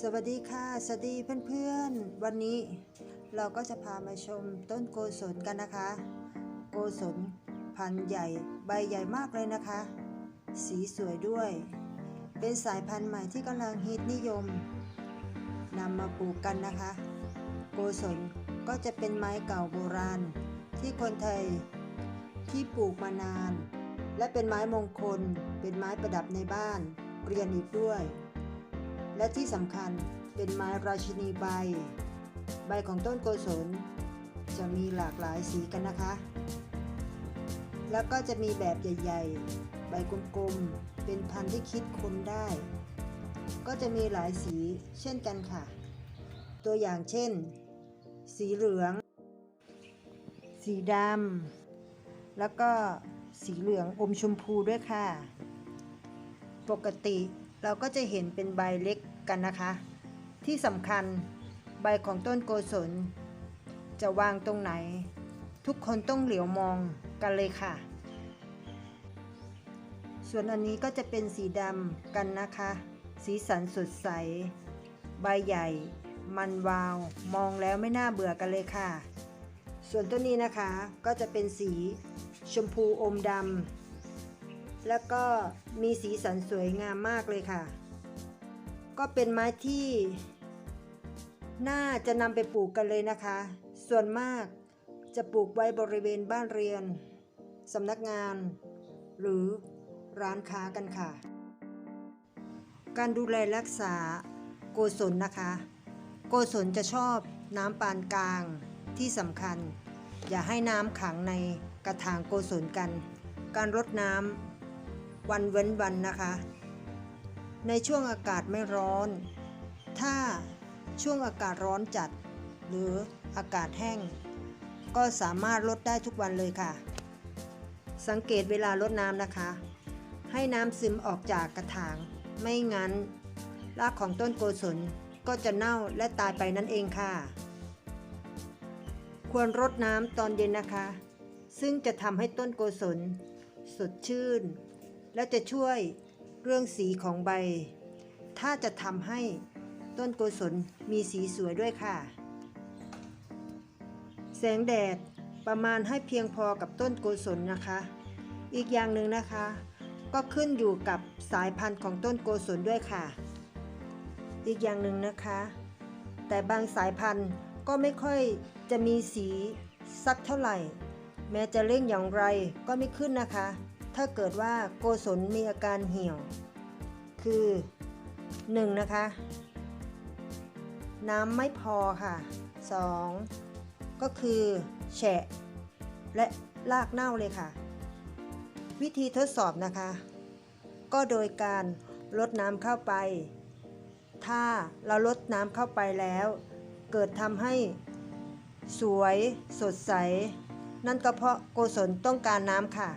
สวัสดีค่ะสวัสดีเพื่อนๆ วันนี้เราก็จะพามาชมต้นโกศลกันนะคะ โกศลพันธุ์ใหญ่ใบใหญ่มากเลยนะคะ สีสวยด้วย เป็นสายพันธุ์ใหม่ที่กำลังฮิตนิยมนำมาปลูกกันนะคะ โกศลก็จะเป็นไม้เก่าโบราณ ที่คนไทยที่ปลูกมานาน และเป็นไม้มงคล เป็นไม้ประดับในบ้านเรียนอีกด้วย และที่สำคัญเป็นไม้ราชินีใบ ใบของต้นโกศล จะมีหลากหลายสีกันนะคะ แล้วก็จะมีแบบใหญ่ๆ ใบกลมๆ เป็นพันธุ์ที่คิดคนได้ ก็จะมีหลายสีเช่นกันค่ะ ตัวอย่างเช่น สีเหลือง สีดำแล้วก็สีเหลืองอมชมพูด้วยค่ะ ปกติ เราก็จะเห็นเป็นใบเล็กกันนะคะ ที่สำคัญใบของต้นโกศล จะวางตรงไหน ทุกคนต้องเหลียวมองกันเลยค่ะ ส่วนอันนี้ก็จะเป็นสีดำกันนะคะ สีสันสดใส ใบใหญ่ มันวาว มองแล้วไม่น่าเบื่อกันเลยค่ะ ส่วนต้นนี้นะคะก็จะเป็นสีชมพูอมดำ แล้วก็มีสีสันสวยงามมากเลยค่ะ ก็เป็นไม้ที่น่าจะนำไปปลูกกันเลยนะคะ ส่วนมากจะปลูกไว้บริเวณบ้านเรียนสำนักงาน หรือร้านค้ากันค่ะ การดูแลรักษาโกศลนะคะ โกศลจะชอบน้ำปานกลางที่สำคัญ อย่าให้น้ำขังในกระถางโกศลกัน การรดน้ำ วันเว้นวันนะคะ ในช่วงอากาศไม่ร้อน ถ้าช่วงอากาศร้อนจัด หรืออากาศแห้ง ก็สามารถลดได้ทุกวันเลยค่ะ สังเกตเวลาลดน้ำนะคะ ให้น้ำซึมออกจากกระถาง ไม่งั้น รากของต้นโกศลก็จะเน่าและตายไปนั่นเองค่ะ ควรรดน้ำตอนเย็นนะคะ ซึ่งจะทำให้ต้นโกศลสดชื่น และจะช่วยเรื่องสีของใบ ถ้าจะทำให้ต้นโกศลมีสีสวยด้วยค่ะ แสงแดดประมาณให้เพียงพอกับต้นโกศลนะคะ อีกอย่างหนึ่งนะคะ ก็ขึ้นอยู่กับสายพันธุ์ของต้นโกศลด้วยค่ะ อีกอย่างหนึ่งนะคะ แต่บางสายพันธุ์ก็ไม่ค่อยจะมีสีสักเท่าไหร่ แม้จะเร่งอย่างไรก็ไม่ขึ้นนะคะ ถ้าเกิดว่าโกศลมีอาการเหี่ยว คือ 1. นะคะ น้ำไม่พอค่ะ 2. ก็คือแฉะ และรากเน่าเลยค่ะ วิธีทดสอบนะคะ ก็โดยการลดน้ำเข้าไป ถ้าเราลดน้ำเข้าไปแล้ว เกิดทำให้สวยสดใส นั่นก็เพราะโกศลต้องการน้ำค่ะ